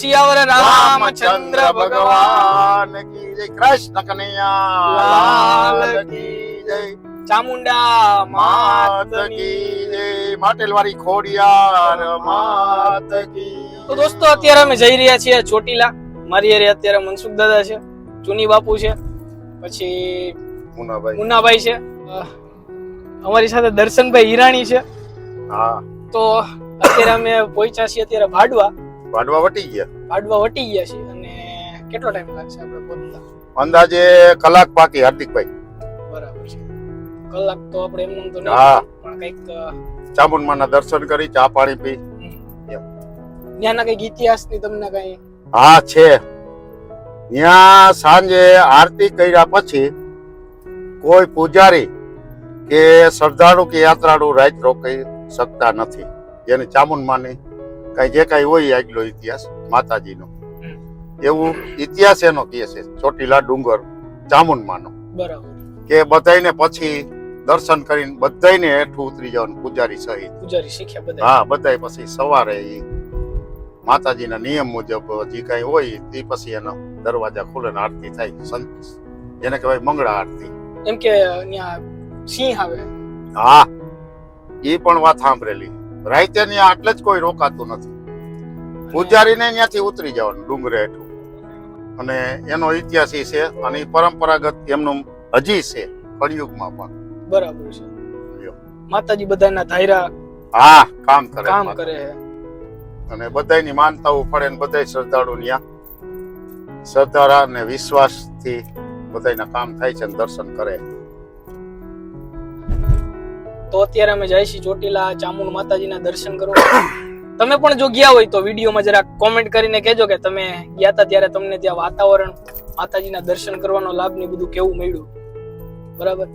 સિયાવર રામચંદ્ર ભગવાન કી જય. કૃષ્ણ કનૈયા લાલ લાલ કી જય. ચામુંડા માત કી જય. માટેલવારી ખોડિયાર માત કી તો દોસ્તો અત્યારે અમે જઈ રહ્યા છીએ ચોટીલા. મારી અરે અત્યારે મનસુખ દાદા છે ચુની બાપુ છે પછી મુનાભાઈ. મુનાભાઈ છે. અમારી સાથે દર્શનભાઈ હિરાણી છે. હા. તો અત્યારે અમે પહોંચ્યા છીએ અત્યારે ભાડવા. વાડવા વટી ગયા. ભાડવા વટી ગયા છે. અને કેટલો ટાઈમ લાગશે આપણે પહોંચતા અંદાજે કલાક બાકી હાર્દિકભાઈ. બરાબર છે. કલાક તો આપણે એમ તો હા. પણ કંઈક ચામુંડમાના દર્શન કરી ચા પાણી પી. ત્યાંના કંઈક ઇતિહાસની તમને કઈ? હા છે. ત્યાં સાંજે આરતી કર્યા પછી કોઈ પૂજારી કે શ્રદ્ધાળુ કે યાત્રાળુ રાત રોકાઈ શકતા નથી. જેને ચામુંડમાની કઈ જે કાંઈ હોય આગલો ઇતિહાસ માતાજીનો. એવું ઇતિહાસ એનો કહે છે ચોટીલા ડુંગર ચામુંડમાનો. બરાબર. કે બધાયને પછી દર્શન કરીને બધાને હેઠું ઉતરી જવાનું પૂજારી સહિત. પૂજારી શીખ્યા બધા હા બધાય પછી સવારે ઈ માતાજીના નિયમ મુજબ જે કઈ હોય તે પછી એનો દરવાજા ખુલે ને આરતી થાય સંત જેને કહેવાય મંગળા આરતી. એમ કે સિંહ આવે. હા એ પણ વાત સાંભળેલી. રાતે ત્યાં આટલે જ કોઈ રોકાતું નથી. પૂજારીને ત્યાંથી ઉતરી જવાનું ડુંગરે હેઠું. અને એનો ઇતિહાસ એ છે અને એ પરંપરાગત એમનું હજી છે કળિયુગમાં પણ. બરાબર છે. માતાજી બધાના ધાયરા હા કામ કરે કામ કરે. અને બધાયની માનતાઓ પડે ને બધાય શ્રદ્ધાળુ ત્યાં શ્રદ્ધા અને વિશ્વાસથી બધાયના કામ થાય છે દર્શન કરે. તો અત્યારે અમે જઈ છીએ ચોટીલા ચામુંડ માતાજીના દર્શન કરવા. તમે પણ જો ગયા હોય તો વિડીયોમાં જરા કોમેન્ટ કરીને કહેજો કે તમે ગયા હતા ત્યારે તમને ત્યાં વાતાવરણ માતાજીના દર્શન કરવાનો લાભ ને બધું કેવું મળ્યું. બરાબર?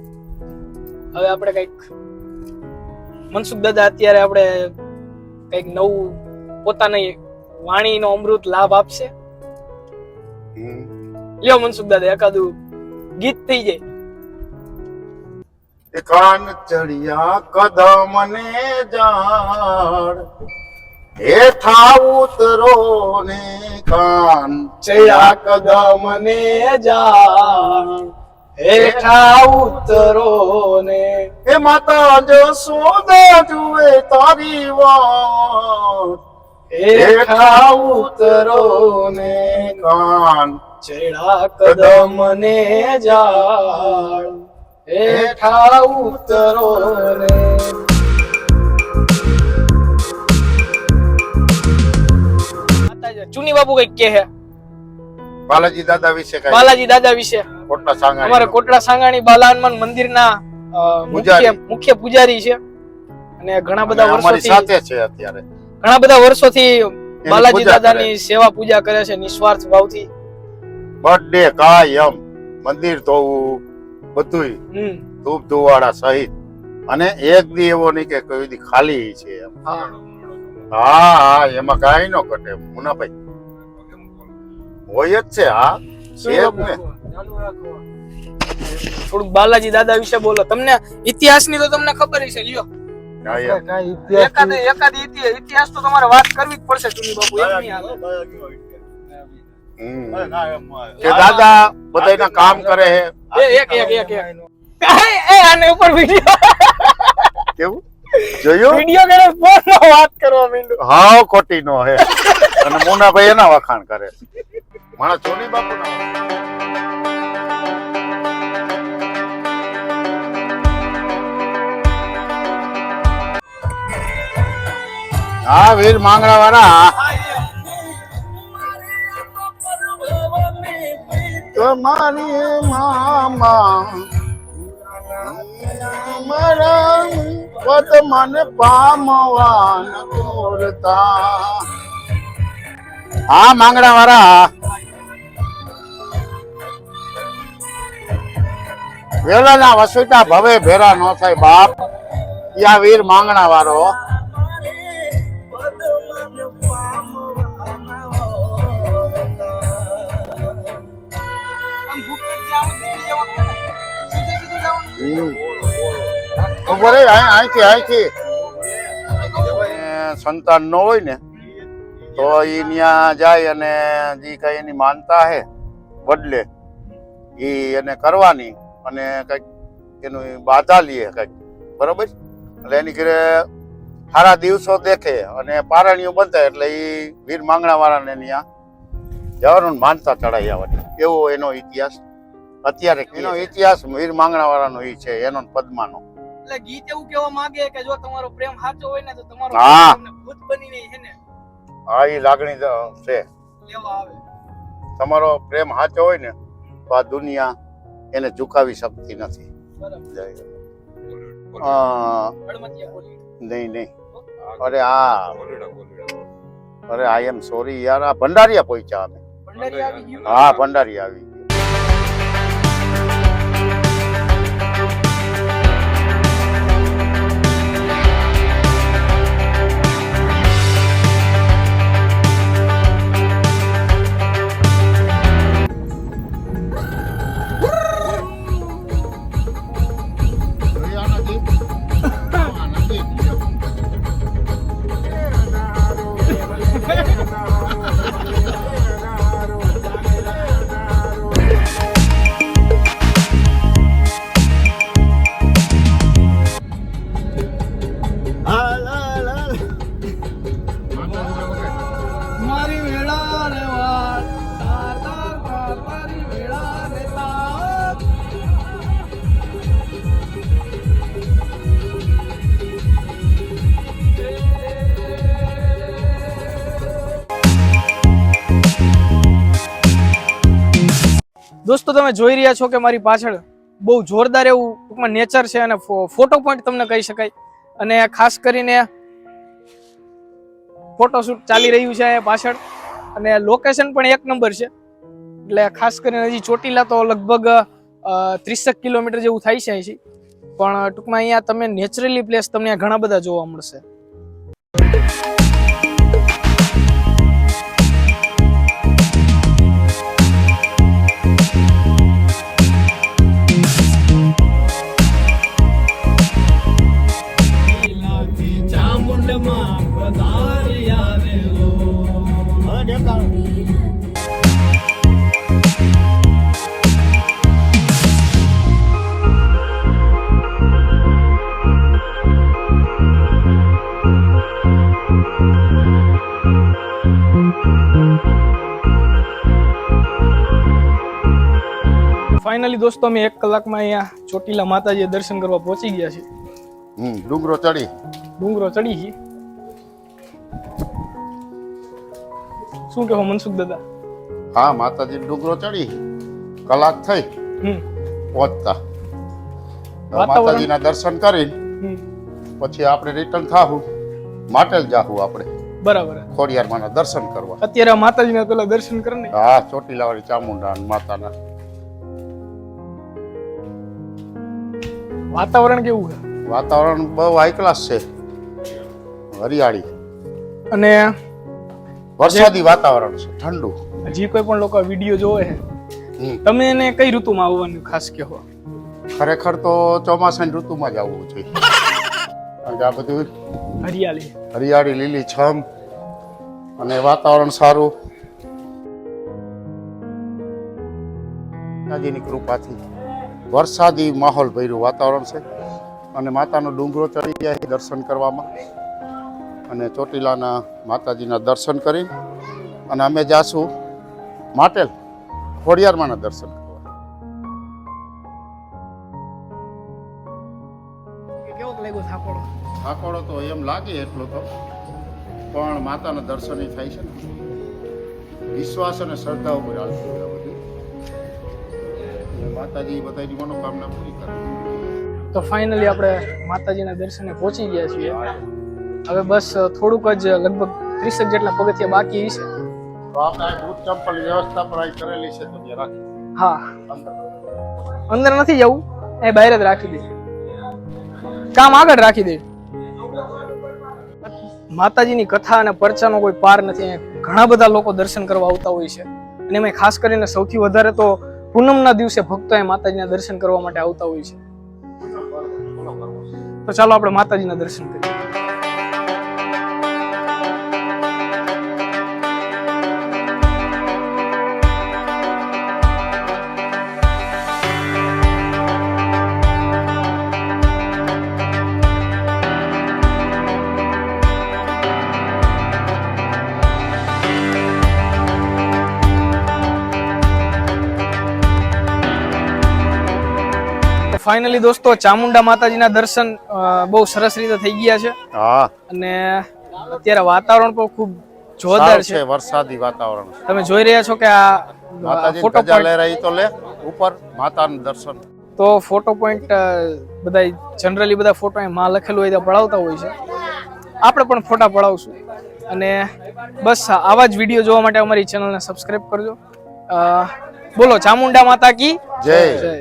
હવે આપણે કંઈક મનસુખ દાદા અત્યારે આપણે કંઈક નવું પોતાની વાણીનો અમૃત લાભ આપશે. લ્યો મનસુખ દાદા એકાદું ગીત થઈ જાય. કાન ચડિયા કદમ ને જાણ હેઠા ઉતરો ને કાન ચયા કદમ ને જાણ હેઠા ઉતરો ને એ માતા જસોદા જુએ તારી વાત હેઠા ઉતરો ને કાન ચડા કદમ ને જાણ હેઠા ઉતરો ને ચુની બાબુ કંઈક કે હે બાલાજી દાદા વિશે કઈ? બાલાજી દાદા વિશે. કોટડા સાંગાણી. અમારે કોટડા સાંગાણી બાલાનમાન મંદિરના મુખ્ય પૂજારી. મુખ્ય પૂજારી છે. અને ઘણા બધા વર્ષોથી સાથે છે અત્યારે. ઘણા બધા વર્ષોથી બાલાજી. દાદાની સેવા પૂજા કરે છે નિસ્વાર્થ ભાવથી. બર્થડે કાયમ. મંદિર ધોવું. બધુંય ધૂપ ધુવાડા સહિત. અને એક દી એવો નહીં કે કોઈ દી ખાલી છે હા. હા એમાં કાંઈ નો ઘટે. મુનાભાઈ. હોય જ છે હા. છે ને. થોડુંક બાલાજી દાદા વિશે બોલો. તમને ઇતિહાસની તો તમને ખબર છે લ્યો. એકાદ એકાદ ઇતિહાસ તો તમારે વાત કરવી જ પડશે ચુની બાપુ. એમ નહીં હાલે. કે દાદા બધાયના કામ કરે હે. એક એક એક એક. એ, એ આને ઉપર વિડિયો કેવું? જોયું? વિડિયો કરે ફોનમાં વાત કરવા માંડ્યો. હાવ ખોટી નો હે. અને મોનાભાઈ એના વખાણ કરે. મારા ચોની બાપુ હા વીર માંગણા વાળા તમારી મામા. મારા પદ મને પામવાન કોરતા. હા, માંગણા વાળા. વેલાના વસુટા ભવે ભેરા નો થાય બાપ. યા વીર માંગણા વાળો. ઊભો રે આઈથી અહીંથી અહીંથી સંતાન નો હોય ને તો એ ત્યાં જાય અને જે કઈ એની માનતા હે બદલે એ એને કરવાની અને કંઈક એનું બાધા લે કંઈક. બરોબર? એટલે એની ઘરે સારા દિવસો દેખે અને પારણીઓ બંધાય એટલે એ વીર માંગણા વાળાને ત્યાં જવાનું માનતા ચડાઈ આવે. એવો એનો ઇતિહાસ. અત્યારે એનો ઇતિહાસ વીર માંગણા વાળાનો એ છે એનો પદ્માનો. એટલે ગીત એવું કહેવા માંગે કે જો તમારો પ્રેમ સાચો હોય ને તો તમારો હા. તમને ભૂત બનીને છે ને હા એ લાગણી છે. લેવા આવે. તમારો પ્રેમ સાચો હોય ને તો આ દુનિયા એને ઝુકાવી શકતી નથી. બરાબર. જય. અ, હળમતિયા બોલી. નહીં નહીં. અરે આ અરે આઈ એમ સોરી યાર આ ભંડારીયા પહોંચ્યા અમે. ભંડારી આવી ગયું? હા ભંડારી આવી. દોસ્તો, તમે જોઈ રહ્યા છો કે મારી પાછળ બહુ જોરદાર એવું ટૂંકમાં નેચર છે અને ફોટો પોઈન્ટ તમને કહી શકાય. અને ખાસ કરીને ફોટોશૂટ ચાલી રહ્યું છે પાછળ. અને લોકેશન પણ એક નંબર છે. એટલે ખાસ કરીને હજી ચોટીલા તો લગભગ ત્રીસેક કિલોમીટર જેવું થાય છે અહીંથી. પણ ટૂંકમાં અહીંયા તમે નેચરલી પ્લેસ તમને ઘણા બધા જોવા મળશે. ફાઇનલી દોસ્તો અમે એક કલાકમાં અહીંયા ચોટીલા માતાજીએ દર્શન કરવા પહોંચી ગયા છે હમ ડુંગરો ચડી. ડુંગરો ચડી છે. શું કહો મનસુખ દાદા? હા માતાજી ડુંગરો ચડી કલાક થઈ. હમ. પહોંચતા. માતાજીના દર્શન કરી પછી આપણે રિટર્ન થાહું. માટેલ જાહું આપણે. બરાબર. ખોડિયારમાંના દર્શન કરવા. અત્યારે માતાજીના પેલા દર્શન કરે ને હા ચોટીલાવાળી ચામુંડા માતાના. વાતાવરણ કેવું છે? વાતાવરણ બહુ હાઈ ક્લાસ છે. હરિયાળી. અને વરસાદી વાતાવરણ છે ઠંડુ. હજી કોઈ પણ લોકો વીડિયો જોવે છે? તમે એને કઈ ઋતુમાં આવવાનું ખાસ કહો? ખરેખર તો ચોમાસાની ઋતુમાં જ આવવું જોઈએ. કારણ કે આ બધું હરિયાળી. હરિયાળી લીલી છમ અને વાતાવરણ સારું. માતાજીની કૃપાથી વરસાદી માહોલ ભર્યું વાતાવરણ છે અને માતાનો ડુંગરો ચડી ગયા દર્શન કરવામાં. અને ચોટીલાના માતાજીના દર્શન કરી અને અમે જાશું માટેલ ખોડિયારમાંના દર્શન કરવા લાગ્યો થાકોડો. થાકોડો તો એમ લાગે એટલો તો. પણ માતાના દર્શન થાય છે ને. વિશ્વાસ અને શ્રદ્ધા ઉપર હાલતું આ બધું. માતાજી બધાની મનોકામના પૂરી કરે. તો ફાઇનલી આપણે માતાજીના દર્શને પહોંચી ગયા છીએ. હવે બસ થોડુંક જ લગભગ ત્રીસેક જેટલા પગથિયા બાકી છે. તો આપણે બૂટ ચંપલની વ્યવસ્થા પણ કરેલી છે તો રાખી. હા. અંદર. નથી જવું એ બહાર જ રાખી દે કામ આગળ રાખી દે. માતાજીની કથા અને પરચાનો કોઈ પાર નથી ઘણા બધા લોકો દર્શન કરવા આવતા હોય છે. અને એમાં ખાસ કરીને સૌથી વધારે તો પૂનમના દિવસે ભક્તો એ માતાજીના દર્શન કરવા માટે આવતા હોય છે. તો ચાલો આપણે માતાજીના દર્શન કરીએ. ફાઇનલી દોસ્તો ચામુંડા માતાજીના દર્શન બહુ સરસ રીતે થઈ ગયા છે. હા. અને અત્યારે વાતાવરણ પણ ખૂબ જોરદાર છે. વરસાદી વાતાવરણ. તમે જોઈ રહ્યા છો કે આ ફોટો તો લે ઉપર માતાનું દર્શન. તો ફોટો પોઈન્ટ બધા જનરલી બધા ફોટો માં લખેલું હોય તો પડાવતા હોય છે. આપણે પણ ફોટા પડાવશું. અને બસ આવા જ વીડિયો જોવા માટે અમારી ચેનલને સબસ્ક્રાઇબ કરજો. બોલો ચામુંડા માતા કી? જય. જય.